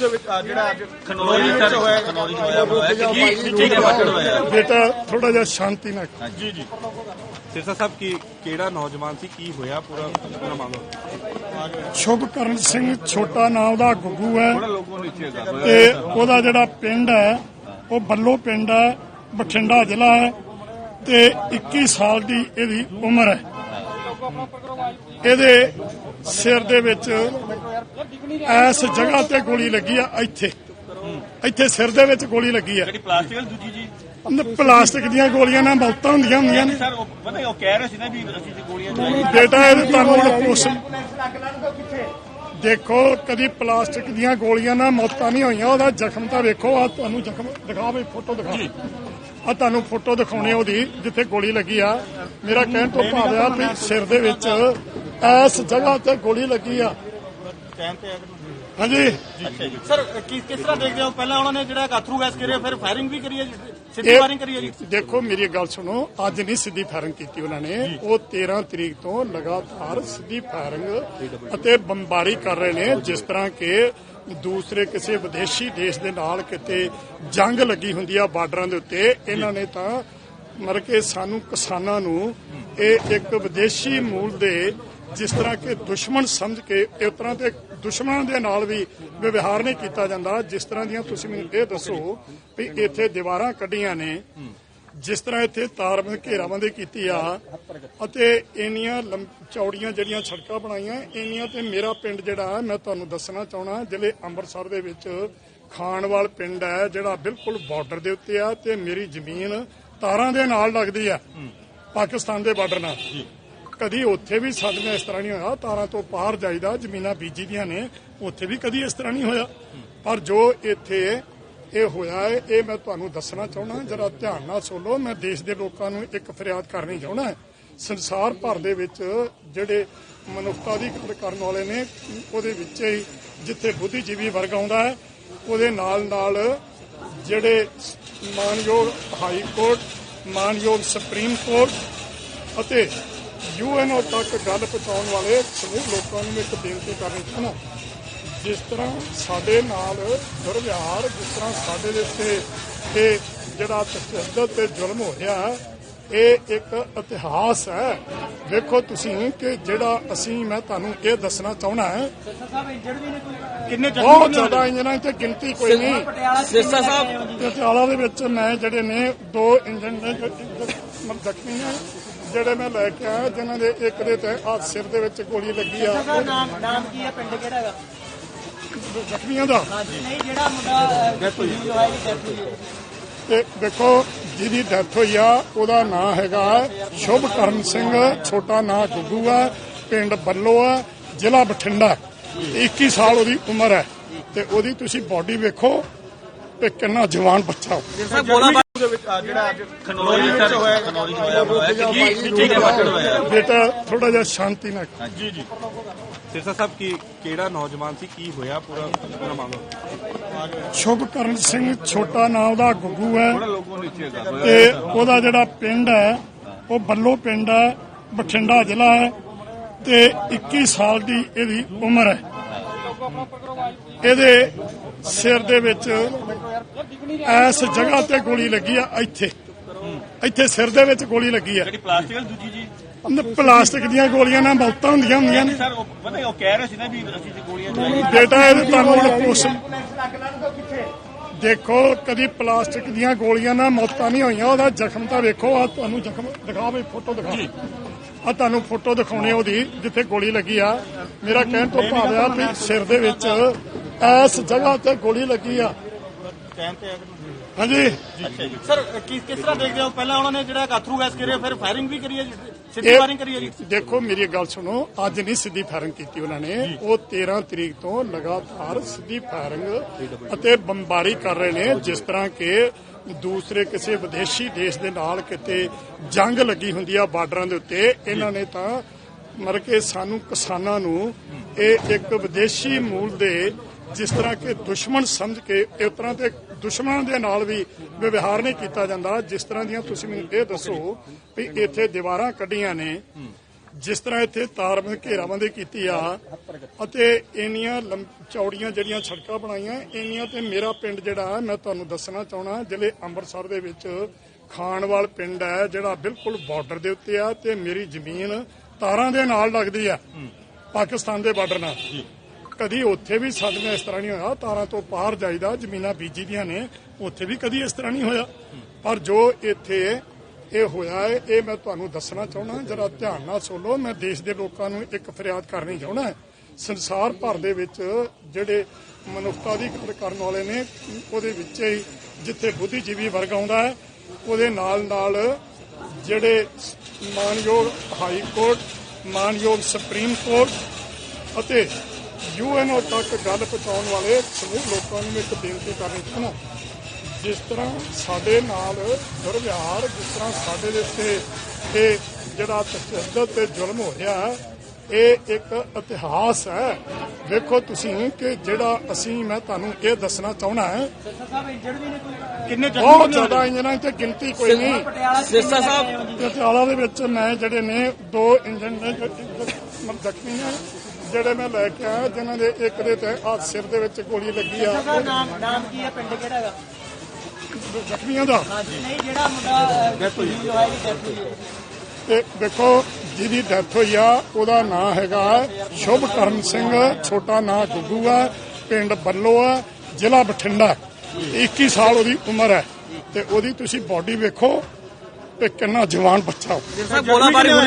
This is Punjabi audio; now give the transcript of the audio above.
ਦੇ ਵਿੱਚ ਆ ਜਿਹੜਾ ਅੱਜ ਖਨੌਰੀ ਵਿੱਚ ਹੋਇਆ ਖਨੌਰੀ ਚ ਹੋਇਆ ਹੋਇਆ। ਕੀ ਕੀ ਘਟਨਾ ਹੋਇਆ? ਬੇਟਾ ਥੋੜਾ ਜਿਹਾ ਸ਼ਾਂਤੀ ਨਾਲ ਜੀ ਜੀ। ਸਿਰਸਾ ਸਾਹਿਬ ਕੀ ਕਿਹੜਾ ਨੌਜਵਾਨ ਸੀ? ਕੀ ਹੋਇਆ ਪੂਰਾ ਪੂਰਾ ਮਾਮਲਾ? ਸ਼ੁਭਕਰਨ ਸਿੰਘ ਛੋਟਾ ਨਾਮ ਦਾ ਗੁੱਗੂ ਹੈ। ਤੇ ਉਹਦਾ ਜਿਹੜਾ ਪਿੰਡ ਹੈ ਉਹ ਬੱਲੋ ਪਿੰਡ ਹੈ ਬਠਿੰਡਾ ਜ਼ਿਲ੍ਹਾ ਹੈ। ਤੇ 21 ਸਾਲ ਦੀ ਇਹਦੀ ਉਮਰ ਹੈ। ਇਹਦੇ ਸਿਰ ਦੇ ਵਿੱਚ ਐਸ ਜਗ੍ਹਾ ਤੇ ਗੋਲੀ ਲੱਗੀ ਆ ਇੱਥੇ। ਇੱਥੇ ਸਿਰ ਦੇ ਵਿੱਚ ਗੋਲੀ ਲੱਗੀ ਆ। ਜਿਹੜੀ ਪਲਾਸਟਿਕ ਵਾਲੀ ਦੂਜੀ ਜੀ। ਪਲਾਸਟਿਕ ਦੀਆਂ ਗੋਲੀਆਂ ਨਾਲ ਮੌਤਾਂ ਹੁੰਦੀਆਂ ਹੁੰਦੀਆਂ ਨੇ। ਸਰ ਉਹ ਪਤਾ ਉਹ ਕਹਿ ਰਹੇ ਸੀ ਨਾ ਵੀ ਅਸੀਂ ਤੇ ਗੋਲੀਆਂ ਚਲਾਈਆਂ। ਬੇਟਾ ਇਹ ਤੁਹਾਨੂੰ ਹੁਣ ਪੁੱਛ ਦੇਖੋ ਕਦੀ ਪਲਾਸਟਿਕ ਦੀਆਂ ਗੋਲੀਆਂ ਨਾਲ ਮੌਤਾਂ ਨਹੀਂ ਹੋਈਆਂ ਉਹਦਾ ਜ਼ਖਮ ਤਾਂ ਵੇਖੋ ਆ ਤੁਹਾਨੂੰ ਜ਼ਖਮ ਦਿਖਾ ਬਈ ਫੋਟੋ ਦਿਖਾ ਆ ਤੁਹਾਨੂੰ ਫੋਟੋ ਦਿਖਾਉਣੇ ਉਹਦੀ ਜਿੱਥੇ ਗੋਲੀ ਲੱਗੀ ਆ। ਮੇਰਾ ਕਹਿਣ ਤੋਂ ਭਾਵ ਆ ਵੀ ਸਿਰ ਦੇ ਵਿੱਚ ਐਸ ਜਗ੍ਹਾ ਤੇ ਗੋਲੀ ਲੱਗੀ ਆ। ਹਾਂਜੀ। ਸਰ ਕਿਸ ਕਿਸ ਤਰ੍ਹਾਂ ਦੇਖਦੇ ਹੋ? ਪਹਿਲਾਂ ਉਹਨਾਂ ਨੇ ਜਿਹੜਾ ਅਥਰੂ ਗੈਸ ਕਰਿਆ ਫਿਰ ਫਾਇਰਿੰਗ ਵੀ ਕਰੀ ਹੈ ਜੀ? ਸਿੱਧੀ ਫਾਇਰਿੰਗ ਕਰੀ ਹੈ ਜੀ? ਦੇਖੋ ਮੇਰੀ ਗੱਲ ਸੁਣੋ। ਅੱਜ ਨਹੀਂ ਸਿੱਧੀ ਫਾਇਰਿੰਗ ਕੀਤੀ ਉਹਨਾਂ ਨੇ। ਉਹ 13 ਤਰੀਕ ਤੋਂ ਲਗਾਤਾਰ ਸਿੱਧੀ ਫਾਇਰਿੰਗ ਅਤੇ ਬੰਬਾਰੀ ਕਰ ਰਹੇ ਨੇ ਜਿਸ ਤਰ੍ਹਾਂ ਕਿ ਦੂਸਰੇ ਕਿਸੇ ਵਿਦੇਸ਼ੀ ਦੇਸ਼ ਦੇ ਨਾਲ ਕਿਤੇ ਜੰਗ ਲੱਗੀ ਹੁੰਦੀ ਆ ਬਾਰਡਰਾਂ ਦੇ ਉੱਤੇ। ਇਹਨਾਂ ਨੇ ਤਾਂ ਮਰ ਕੇ ਸਾਨੂੰ ਕਿਸਾਨਾਂ ਨੂੰ ਇਹ ਇੱਕ ਵਿਦੇਸ਼ੀ ਮੂਲ ਦੇ ਜਿਸ ਤਰ੍ਹਾਂ ਕਿ ਦੁਸ਼ਮਣ ਸਮਝ ਕੇ ਇਸ ਤਰ੍ਹਾਂ ਦੇ ਦੁਸ਼ਮਣਾਂ ਦੇ ਨਾਲ ਵੀ ਵਿਵਹਾਰ ਨਹੀਂ ਕੀਤਾ ਜਾਂਦਾ, ਜਿਸ ਤਰ੍ਹਾਂ ਦੀਆਂ ਤੁਸੀਂ ਮੈਨੂੰ ਇਹ ਦੱਸੋ ਵੀ ਇੱਥੇ ਦੀਵਾਰਾਂ ਕੱਢੀਆਂ ਨੇ, ਜਿਸ ਤਰ੍ਹਾਂ ਇੱਥੇ ਤਾਰਬੰਦ ਘੇਰਾਬੰਦੀ ਕੀਤੀ ਆ, ਅਤੇ ਇੰਨੀਆਂ ਲੰਮ- ਚੌੜੀਆਂ ਜਿਹੜੀਆਂ ਸੜਕਾਂ ਬਣਾਈਆਂ, ਇੰਨੀਆਂ ਤੇ ਮੇਰਾ ਪਿੰਡ ਜਿਹੜਾ, ਮੈਂ ਤੁਹਾਨੂੰ ਦੱਸਣਾ ਚਾਹਣਾ ਜ਼ਿਲ੍ਹੇ ਅੰਮ੍ਰਿਤਸਰ ਦੇ ਵਿੱਚ ਖਾਨਵਾਲ ਪਿੰਡ ਹੈ, ਜਿਹੜਾ ਬਿਲਕੁਲ ਬਾਰਡਰ ਦੇ ਉੱਤੇ ਆ, ਤੇ ਮੇਰੀ ਜ਼ਮੀਨ ਤਾਰਾਂ ਦੇ ਨਾਲ ਲੱਗਦੀ ਆ। ਪਾਕਿਸਤਾਨ ਦੇ ਬਾਰਡਰ ਨਾਲ। ਕਦੀ ਉੱਥੇ ਵੀ ਸਾਡੇ ਨਾਲ ਇਸ ਤਰ੍ਹਾਂ ਨਹੀਂ ਹੋਇਆ। ਤਾਰਾਂ ਤੋਂ ਪਾਰ ਜਾਈਦਾ ਜ਼ਮੀਨਾਂ ਬੀਜੀ ਦੀਆਂ ਨੇ ਉੱਥੇ ਵੀ ਕਦੀ ਇਸ ਤਰ੍ਹਾਂ ਨਹੀਂ ਹੋਇਆ। ਪਰ ਜੋ ਇੱਥੇ ਇਹ ਹੋਇਆ ਹੈ ਇਹ ਮੈਂ ਤੁਹਾਨੂੰ ਦੱਸਣਾ ਚਾਹੁੰਦਾ ਜਰਾ ਧਿਆਨ ਨਾਲ ਸੁਣੋ। ਮੈਂ ਦੇਸ਼ ਦੇ ਲੋਕਾਂ ਨੂੰ ਇੱਕ ਫਰਿਆਦ ਕਰਨੀ ਚਾਹੁੰਦਾ ਹਾਂ। ਸੰਸਾਰ ਭਰ ਦੇ ਵਿੱਚ ਜਿਹੜੇ ਮਨੁੱਖਤਾ ਦੀ ਕਦਰ ਕਰਨ ਵਾਲੇ ਨੇ ਉਹਦੇ ਵਿੱਚ ਹੀ ਜਿੱਥੇ ਬੁੱਧੀਜੀਵੀ ਵਰਗ ਆਉਂਦਾ ਹੈ ਉਹਦੇ ਨਾਲ ਨਾਲ ਜਿਹੜੇ ਮਾਨਯੋਗ ਹਾਈ ਕੋਰਟ ਮਾਨਯੋਗ ਸੁਪਰੀਮ ਕੋਰਟ ਅਤੇ ਯੂਐਨਓ ਤੱਕ ਗੱਲ ਪਹੁੰਚਾਉਣ ਵਾਲੇ ਸਮੂਹ ਲੋਕਾਂ ਨੂੰ ਮੈਂ ਇੱਕ ਬੇਨਤੀ ਕਰਨੀ ਚਾਹੁੰਦਾ ਜਿਸ ਤਰ੍ਹਾਂ ਸਾਡੇ ਨਾਲ ਦੁਰਵਿਹਾਰ ਜਿਸ ਤਰ੍ਹਾਂ ਸਾਡੇ ਦੇ ਉੱਤੇ ਇਹ ਜਿਹੜਾ ਤਸ਼ੱਦਦ ਤੇ ਜ਼ੁਲਮ ਹੋ ਰਿਹਾ ਹੈ, ਇਹ ਇੱਕ ਇਤਿਹਾਸ ਹੈ। ਵੇਖੋ ਤੁਸੀਂ ਕਿ ਜਿਹੜਾ ਅਸੀਂ ਮੈਂ ਤੁਹਾਨੂੰ ਇਹ ਦੱਸਣਾ ਚਾਹੁੰਦਾ ਹਾਂ। ਕਿੰਨੇ ਬਹੁਤ ਜ਼ਿਆਦਾ ਇੰਜਨਾਂ ਤੇ ਗਿਣਤੀ ਕੋਈ ਨਹੀਂ। ਸਿਰਸਾ ਸਾਹਿਬ। ਪਟਿਆਲਾ ਦੇ ਵਿੱਚ ਮੈਂ ਜਿਹੜੇ ਨੇ ਦੋ ਇੰਜਨ ਨੇ ਜ਼ਖਮੀ ਨੇ ਜਿਹੜੇ ਮੈਂ ਲੈ ਕੇ ਆਇਆ ਜਿਨ੍ਹਾਂ ਦੇ ਇੱਕ ਦੇ ਤੇ ਆ ਸਿਰ ਦੇ ਵਿੱਚ ਗੋਲੀ ਲੱਗੀ ਆ। ਨਾਮ ਨਾਮ ਕੀ ਹੈ? ਪਿੰਡ ਕਿਹੜਾ ਹੈਗਾ? ਜ਼ਖਮੀਆਂ ਦਾ? ਨਹੀਂ ਜਿਹੜਾ ਮੁੰਡਾ ਡੈਥ ਹੋਈ ਹੈ। ਤੇ ਦੇਖੋ ਜਿਹਦੀ ਡੈਥ ਹੋਈ ਆ ਉਹਦਾ ਨਾਂ ਹੈਗਾ ਸ਼ੁਭਕਰਨ ਸਿੰਘ ਛੋਟਾ ਨਾਂ ਗੁੱਗੂ ਆ ਪਿੰਡ ਬੱਲੋ ਆ ਜ਼ਿਲ੍ਹਾ ਬਠਿੰਡਾ। ਤੇ 21 ਸਾਲ ਉਹਦੀ ਉਮਰ ਹੈ ਤੇ ਉਹਦੀ ਤੁਸੀਂ ਬਾਡੀ ਵੇਖੋ ਤੇ ਕਿੰਨਾ ਜਵਾਨ ਬੱਚਾ ਉਹ। ਸਰ ਗੋਲਾ ਦੇ ਵਿੱਚ ਜਿਹੜਾ ਅੱਜ ਖਨੌਰੀ ਵਿੱਚ ਖਨੌਰੀ ਹੋਇਆ ਬੇਟਾ ਥੋੜਾ ਜਿਹਾ ਸ਼ਾਂਤੀ ਨਾਲ। ਜੀ ਜੀ। ਸਿਰਸਾ ਸਾਹਿਬ ਕੀ ਕਿਹੜਾ ਨੌਜਵਾਨ ਸੀ? ਕੀ ਹੋਇਆ ਪੂਰਾ ਪੂਰਾ ਮਾਮਲਾ? ਸ਼ੁਭਕਰਨ ਸਿੰਘ ਛੋਟਾ ਨਾਮ ਦਾ ਗੁੱਗੂ ਹੈ। ਤੇ ਉਹਦਾ ਜਿਹੜਾ ਪਿੰਡ ਹੈ ਉਹ ਬੱਲੋ ਪਿੰਡ ਹੈ ਬਠਿੰਡਾ ਜ਼ਿਲ੍ਹਾ ਹੈ ਤੇ 21 ਸਾਲ ਦੀ ਇਹਦੀ ਉਮਰ ਹੈ। ਇਹਦੇ ਸਿਰ ਦੇ ਵਿੱਚ ਐਸ ਜਗ੍ਹਾ ਤੇ ਗੋਲੀ ਲੱਗੀ ਆ ਇੱਥੇ। ਇੱਥੇ ਸਿਰ ਦੇ ਵਿੱਚ ਗੋਲੀ ਲੱਗੀ ਆ। ਜਿਹੜੀ ਪਲਾਸਟਿਕ ਦੂਜੀ ਪਲਾਸਟਿਕ ਦੀਆਂ ਗੋਲੀਆਂ ਨਾਲ ਮੌਤਾਂ ਹੁੰਦੀਆਂ ਹੁੰਦੀਆਂ ਨੇ। ਸਰ ਉਹ ਪਤਾ ਉਹ ਕਹਿ ਰਹੇ ਸੀ ਨਾ ਵੀ ਅਸੀਂ ਤੇ ਗੋਲੀਆਂ ਚਲਾਈਆਂ। ਬੇਟਾ ਇਹ ਤੁਹਾਨੂੰ ਹੁਣ ਪੁੱਛ ਦੇਖੋ ਕਦੀ ਪਲਾਸਟਿਕ ਦੀਆਂ ਗੋਲੀਆਂ ਨਾਲ ਮੌਤਾਂ ਨਹੀਂ ਹੋਈਆਂ ਉਹਦਾ ਜ਼ਖਮ ਤਾਂ ਵੇਖੋ ਆ ਤੁਹਾਨੂੰ ਜ਼ਖਮ ਦਿਖਾ ਬਈ ਫੋਟੋ ਦਿਖਾ ਆ ਤੁਹਾਨੂੰ ਫੋਟੋ ਦਿਖਾਉਣੇ ਉਹਦੀ ਜਿੱਥੇ ਗੋਲੀ ਲੱਗੀ ਆ। ਮੇਰਾ ਕਹਿਣ ਤੋਂ ਭਾਵ ਆ ਵੀ ਸਿਰ ਦੇ ਵਿੱਚ ਐਸ ਜਗ੍ਹਾ ਤੇ ਗੋਲੀ ਲੱਗੀ ਆ। ਟਾਈਮ ਤੇ ਹਾਂਜੀ। ਸਰ ਕਿਸ ਕਿਸ ਤਰ੍ਹਾਂ ਦੇਖਦੇ ਹੋ? ਪਹਿਲਾਂ ਉਹਨਾਂ ਨੇ ਜਿਹੜਾ ਅਥਰੂ ਗੈਸ ਕਰਿਆ ਫਿਰ ਫਾਇਰਿੰਗ ਵੀ ਕਰੀ ਹੈ ਜੀ? ਸਿੱਧੀ ਫਾਇਰਿੰਗ ਕਰੀ ਹੈ ਜੀ? ਦੇਖੋ ਮੇਰੀ ਗੱਲ ਸੁਣੋ ਅੱਜ ਨਹੀਂ ਸਿੱਧੀ ਫਾਇਰਿੰਗ ਕੀਤੀ ਉਹਨਾਂ ਨੇ। ਉਹ 13 ਤਰੀਕ ਤੋਂ ਲਗਾਤਾਰ ਸਿੱਧੀ ਫਾਇਰਿੰਗ ਅਤੇ ਬੰਬਾਰੀ ਕਰ ਰਹੇ ਨੇ ਜਿਸ ਤਰ੍ਹਾਂ ਕਿ ਦੂਸਰੇ ਕਿਸੇ ਵਿਦੇਸ਼ੀ ਦੇਸ਼ ਦੇ ਨਾਲ ਕਿਤੇ ਜੰਗ ਲੱਗੀ ਹੁੰਦੀ ਆ ਬਾਰਡਰਾਂ ਦੇ ਉੱਤੇ ਇਹਨਾਂ ਨੇ ਤਾਂ ਮਰ ਕੇ ਸਾਨੂੰ ਕਿਸਾਨਾਂ ਨੂੰ ਇਹ ਇੱਕ ਵਿਦੇਸ਼ੀ ਮੂਲ ਦੇ ਜਿਸ ਤਰ੍ਹਾਂ ਕਿ ਦੁਸ਼ਮਣ ਸਮਝ ਕੇ ਇਸ ਤਰ੍ਹਾਂ ਦੇ ਦੁਸ਼ਮਣਾਂ ਦੇ ਨਾਲ ਵੀ ਵਿਵਹਾਰ ਨਹੀਂ ਕੀਤਾ ਜਾਂਦਾ ਜਿਸ ਤਰ੍ਹਾਂ ਦੀਆਂ ਤੁਸੀਂ ਮੈਨੂੰ ਇਹ ਦੱਸੋ ਵੀ ਇੱਥੇ ਦੀਵਾਰਾਂ ਕੱਢੀਆਂ ਨੇ ਜਿਸ ਤਰ੍ਹਾਂ ਇੱਥੇ ਤਾਰਬੰਦ ਘੇਰਾਬੰਦੀ ਕੀਤੀ ਆ ਅਤੇ ਇੰਨੀਆਂ ਚੌੜੀਆਂ ਜਿਹੜੀਆਂ ਸੜਕਾਂ ਬਣਾਈਆਂ ਇੰਨੀਆਂ ਤੇ ਮੇਰਾ ਪਿੰਡ ਜਿਹੜਾ ਮੈਂ ਤੁਹਾਨੂੰ ਦੱਸਣਾ ਚਾਹਣਾ ਜ਼ਿਲ੍ਹੇ ਅੰਮ੍ਰਿਤਸਰ ਦੇ ਵਿੱਚ ਖਾਨਵਾਲ ਪਿੰਡ ਹੈ ਜਿਹੜਾ ਬਿਲਕੁਲ ਬਾਰਡਰ ਦੇ ਉੱਤੇ ਆ ਤੇ ਮੇਰੀ ਜ਼ਮੀਨ ਤਾਰਾਂ ਦੇ ਨਾਲ ਲੱਗਦੀ ਆ ਪਾਕਿਸਤਾਨ ਦੇ ਬਾਰਡਰ ਨਾਲ। ਕਦੀ ਉੱਥੇ ਵੀ ਸਾਡੇ ਨਾਲ ਇਸ ਤਰ੍ਹਾਂ ਨਹੀਂ ਹੋਇਆ। ਤਾਰਾਂ ਤੋਂ ਪਾਰ ਜਾਈਦਾ, ਜ਼ਮੀਨਾਂ ਬੀਜੀ ਦੀਆਂ ਨੇ, ਉੱਥੇ ਵੀ ਕਦੀ ਇਸ ਤਰ੍ਹਾਂ ਨਹੀਂ ਹੋਇਆ। ਪਰ ਜੋ ਇੱਥੇ ਇਹ ਹੋਇਆ ਹੈ, ਇਹ ਮੈਂ ਤੁਹਾਨੂੰ ਦੱਸਣਾ ਚਾਹੁੰਦਾ ਜਰਾ ਧਿਆਨ ਨਾਲ ਸੁਣੋ, ਮੈਂ ਦੇਸ਼ ਦੇ ਲੋਕਾਂ ਨੂੰ ਇੱਕ ਫਰਿਆਦ ਕਰਨੀ ਚਾਹੁੰਦਾ ਸੰਸਾਰ ਭਰ ਦੇ ਵਿੱਚ ਜਿਹੜੇ ਮਨੁੱਖਤਾ ਦੀ ਕਦਰ ਕਰਨ ਵਾਲੇ ਨੇ, ਉਹਦੇ ਵਿੱਚ ਹੀ ਜਿੱਥੇ ਬੁੱਧੀਜੀਵੀ ਵਰਗ ਆਉਂਦਾ ਹੈ, ਉਹਦੇ ਨਾਲ ਨਾਲ ਜਿਹੜੇ ਮਾਨਯੋਗ ਹਾਈ ਕੋਰਟ, ਮਾਨਯੋਗ ਸੁਪਰੀਮ ਕੋਰਟ ਅਤੇ ਯੂਐਨਓ ਤੱਕ ਗੱਲ ਪਹੁੰਚਾਉਣ ਵਾਲੇ ਸਮੂਹ ਲੋਕਾਂ ਨੂੰ ਇੱਕ ਬੇਨਤੀ ਕਰਨੀ ਚਾਹੁੰਦਾ ਜਿਸ ਤਰ੍ਹਾਂ ਸਾਡੇ ਨਾਲ ਦੁਰਵਿਹਾਰ ਜਿਸ ਤਰ੍ਹਾਂ ਸਾਡੇ ਦੇ ਉੱਤੇ ਇਹ ਜਿਹੜਾ ਤਸ਼ੱਦਦ ਤੇ ਜ਼ੁਲਮ ਹੋ ਰਿਹਾ ਹੈ, ਇਹ ਇੱਕ ਇਤਿਹਾਸ ਹੈ। ਵੇਖੋ ਤੁਸੀਂ ਕਿ ਜਿਹੜਾ ਅਸੀਂ ਮੈਂ ਤੁਹਾਨੂੰ ਇਹ ਦੱਸਣਾ ਚਾਹੁੰਦਾ ਹਾਂ ਕਿੰਨੇ ਬਹੁਤ? ਜ਼ਿਆਦਾ ਇੰਜਨਾਂ ਦੀ ਗਿਣਤੀ ਕੋਈ ਨਹੀਂ। ਪਟਿਆਲਾ ਸਿਰਸਾ ਸਾਹਿਬ। ਪਟਿਆਲਾ ਦੇ ਵਿੱਚ ਮੈਂ ਜਿਹੜੇ ਨੇ ਦੋ ਇੰਜਨ ਨੇ ਜ਼ਖਮੀ ਨੇ ਜਿਹੜੇ ਮੈਂ ਲੈ ਕੇ ਆਇਆ ਜਿਨ੍ਹਾਂ ਦੇ ਇੱਕ ਦੇ ਤੇ ਆ ਸਿਰ ਦੇ ਵਿੱਚ ਗੋਲੀ ਲੱਗੀ ਆ। ਦਾ ਨਾਮ ਨਾਮ ਕੀ ਹੈ ਪਿੰਡ ਕਿਹੜਾ ਹੈਗਾ? ਜ਼ਖਮੀਆਂ ਦਾ। ਹਾਂਜੀ ਨਹੀਂ ਜਿਹੜਾ ਮੁੰਡਾ ਸ਼ਹੀਦ ਹੋਇਆ ਜੀ ਡੈਥ ਹੋਈ ਹੈ। ਤੇ ਦੇਖੋ ਜਿਹਦੀ ਡੈਥ ਹੋਈ ਆ ਉਹਦਾ ਨਾਂ ਹੈਗਾ ਸ਼ੁਭਕਰਨ ਸਿੰਘ ਛੋਟਾ ਨਾਂ ਗੁੱਗੂ ਆ ਪਿੰਡ ਬੱਲੋ ਆ ਜ਼ਿਲ੍ਹਾ ਬਠਿੰਡਾ। 21 ਸਾਲ ਉਹਦੀ ਉਮਰ ਹੈ। ਤੇ ਉਹਦੀ ਤੁਸੀਂ ਬਾਡੀ ਵੇਖੋ ਤੇ ਕਿੰਨਾ ਜਵਾਨ ਬੱਚਾ। ਹੋਈ